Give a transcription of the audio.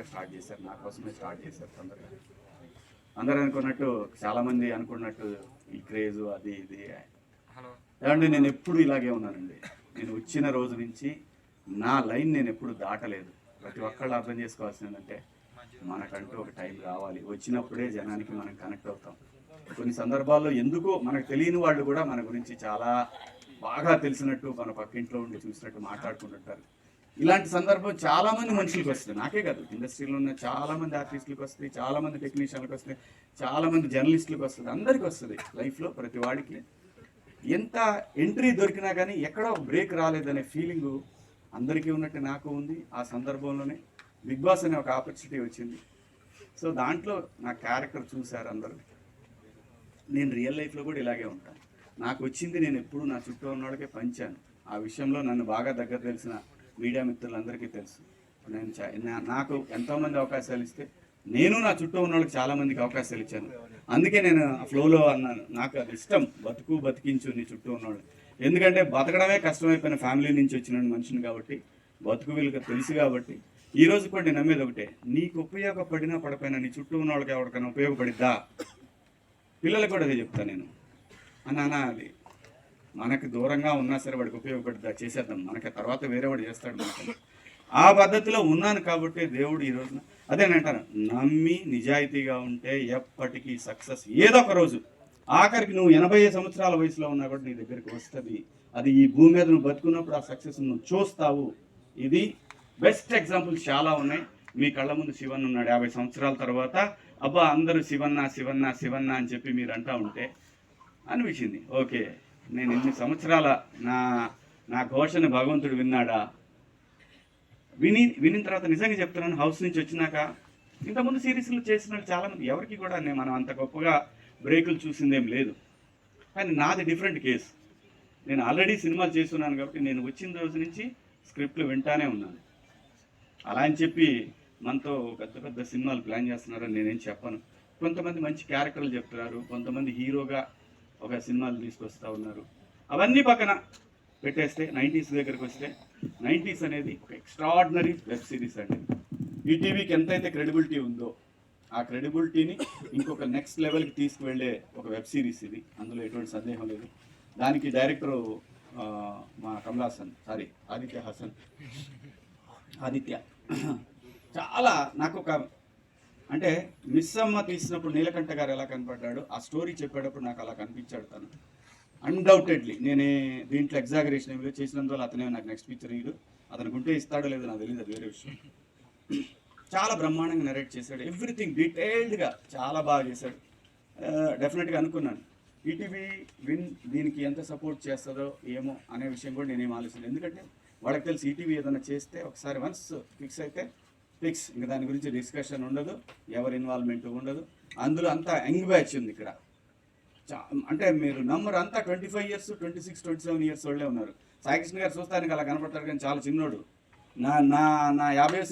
Character start చేశారు. నా కోసమే స్టార్ట్ చేశారు తొందరగా అందరూ అనుకున్నట్టు చాలా మంది అనుకున్నట్టు ఈ క్రేజ్ అది ఇది. ఏమంటే నేను ఎప్పుడు ఇలాగే ఉన్నానండి. నేను వచ్చిన రోజు నుంచి నా లైన్ నేను ఎప్పుడు దాటలేదు. ప్రతి ఒక్కళ్ళు అర్థం చేసుకోవాల్సింది ఏంటంటే మనకంటూ ఒక టైం రావాలి. వచ్చినప్పుడే జనానికి మనం కనెక్ట్ అవుతాం. కొన్ని సందర్భాల్లో ఎందుకో మనకు తెలియని వాళ్ళు కూడా మన గురించి చాలా బాగా తెలిసినట్టు మన పక్కింట్లో ఉండి చూసినట్టు మాట్లాడుకుంటుంటారు. ఇలాంటి సందర్భం చాలా మంది మనుషులకు వస్తుంది నాకే కాదు. ఇండస్ట్రీలో ఉన్న చాలా మంది ఆర్టిస్టులకు వస్తుంది చాలా మంది టెక్నీషియన్లకు వస్తుంది చాలా మంది జర్నలిస్టులకు వస్తుంది అందరికి వస్తుంది. లైఫ్లో ప్రతి వాడికి. ఎంత ఎంట్రీ దొరికినా కానీ ఎక్కడో బ్రేక్ రాలేదనే ఫీలింగ్ అందరికీ ఉన్నట్టు నాకు ఉంది. ఆ సందర్భంలోనే బిగ్ బాస్ అనే ఒక ఆపర్చునిటీ వచ్చింది. సో దాంట్లో నా క్యారెక్టర్ చూశారు అందరూ. నేను రియల్ లైఫ్లో కూడా ఇలాగే ఉంటాను. నాకు వచ్చింది నేను ఎప్పుడు నా చుట్టూ ఉన్నవాడికే పంచాను. ఆ విషయంలో నన్ను బాగా దగ్గర తెలిసిన మీడియా మిత్రులందరికీ తెలుసు. నేను నాకు ఎంతోమంది అవకాశాలు ఇస్తే నేను నా చుట్టూ ఉన్న వాళ్ళకి చాలామందికి అవకాశాలు ఇచ్చాను. అందుకే నేను ఆ ఫ్లోలో అన్నాను నాకు అది ఇష్టం. బతుకు బతికించు నీ చుట్టూ ఉన్నవాళ్ళు ఎందుకంటే బతకడమే కష్టమైపోయిన ఫ్యామిలీ నుంచి వచ్చిన మనిషిని కాబట్టి బతుకు వీళ్ళకి తెలుసు కాబట్టి ఈ రోజు కూడా నేను నమ్మేది ఒకటే. నీకు ఉపయోగపడినా పడపోయినా నీ చుట్టూ ఉన్న వాళ్ళకి ఎవరికైనా ఉపయోగపడిద్దా? పిల్లలకు కూడా అదే చెప్తాను నేను. అని అది. మనకి దూరంగా ఉన్నా సరే వాడికి ఉపయోగపడుతుందా. చేసేద్దాం. మనకి తర్వాత వేరే వాడు చేస్తాడు ఆ పద్ధతిలో ఉన్నాను కాబట్టి దేవుడు ఈ రోజున అదే నేను అంటాను నమ్మి నిజాయితీగా ఉంటే ఎప్పటికీ సక్సెస్ ఏదో ఒక రోజు. ఆఖరికి నువ్వు ఎనభై సంవత్సరాల వయసులో ఉన్నా కూడా నీ దగ్గరికి వస్తుంది. అది ఈ భూమి మీద నువ్వు బతుకున్నప్పుడు ఆ సక్సెస్ నువ్వు చూస్తావు. ఇది బెస్ట్ ఎగ్జాంపుల్స్ చాలా ఉన్నాయి. మీ కళ్ళ ముందు శివన్ ఉన్నాడు. యాభై సంవత్సరాల తర్వాత అబ్బా అందరూ శివన్న శివన్న శివన్న అని చెప్పి మీరు అంటా ఉంటే అనిపించింది. ఓకే. నేను ఇన్ని సంవత్సరాల నా నా ఘోషని భగవంతుడు విన్నాడా? విని వినిన తర్వాత నిజంగా చెప్తున్నాను హౌస్ నుంచి వచ్చినాక. ఇంతకుముందు సిరీస్లు చేసిన వాళ్ళు చాలా ఎవరికి కూడా నేను మనం అంత గొప్పగా బ్రేకులు చూసిందేం లేదు. కానీ నాది డిఫరెంట్ కేస్. నేను ఆల్రెడీ సినిమాలు చేస్తున్నాను కాబట్టి నేను వచ్చిన రోజు నుంచి స్క్రిప్ట్లు వింటానే ఉన్నాను. అలా అని చెప్పి మనతో పెద్ద పెద్ద సినిమాలు ప్లాన్ చేస్తున్నారని నేనేం చెప్పను. కొంతమంది మంచి క్యారెక్టర్లు చెప్తున్నారు కొంతమంది హీరోగా ఒక సినిమాలు తీసుకొస్తా ఉన్నారు. అవన్నీ పక్కన పెట్టేస్తే నైంటీస్ దగ్గరికి వస్తే నైంటీస్ అనేది ఒక ఎక్స్ట్రాడినరీ వెబ్ సిరీస్ అండి. ఈటీవీకి ఎంతైతే క్రెడిబిలిటీ ఉందో ఆ క్రెడిబిలిటీని ఇంకొక నెక్స్ట్ లెవెల్కి తీసుకువెళ్ళే ఒక వెబ్ సిరీస్ ఇది. అందులో ఎటువంటి సందేహం లేదు. దానికి డైరెక్టరు మా కమల్ హాసన్ సారీ ఆదిత్య హాసన్. ఆదిత్య. చాలా నాకు ఒక అంటే మిస్ తీసినప్పుడు నీలకంఠ గారు ఎలా కనపడ్డాడు ఆ స్టోరీ చెప్పేటప్పుడు నాకు అలా కనిపించాడు తను. అన్డౌటెడ్లీ నేనే దీంట్లో ఎగ్జాగరేషన్ ఏమి చేసినందువల్ల అతనే నాకు నెక్స్ట్ పిక్చర్ ఇయ్యడు. అతనికి ఉంటే ఇస్తాడో లేదో నాకు తెలియదు అది వేరే విషయం. చాలా బ్రహ్మాండంగా నరేట్ చేశాడు. ఎవ్రీథింగ్ డీటెయిల్డ్గా చాలా బాగా చేశాడు. డెఫినెట్గా అనుకున్నాను. ఈటీవీ విన్ దీనికి ఎంత సపోర్ట్ చేస్తుందో ఏమో అనే విషయం కూడా నేనేం ఆలోచించాను ఎందుకంటే వాళ్ళకి తెలిసి ఈటీవీ ఏదైనా చేస్తే ఒకసారి వన్స్ ఫిక్స్ అయితే ఫిక్స్ ఇంకా దాని గురించి డిస్కషన్ ఉండదు ఎవరి ఇన్వాల్వ్మెంట్ ఉండదు. అందులో అంతా యంగ్ బ్యాచ్ ఉంది ఇక్కడ. చా- అంటే మీరు నంబర్ అంతా twenty five years twenty six twenty seven years వాళ్ళే ఉన్నారు. సాయికృష్ణ గారు చూస్తానికి అలా కనపడతాడు కానీ చాలా చిన్నోడు. నా నా నా యాభై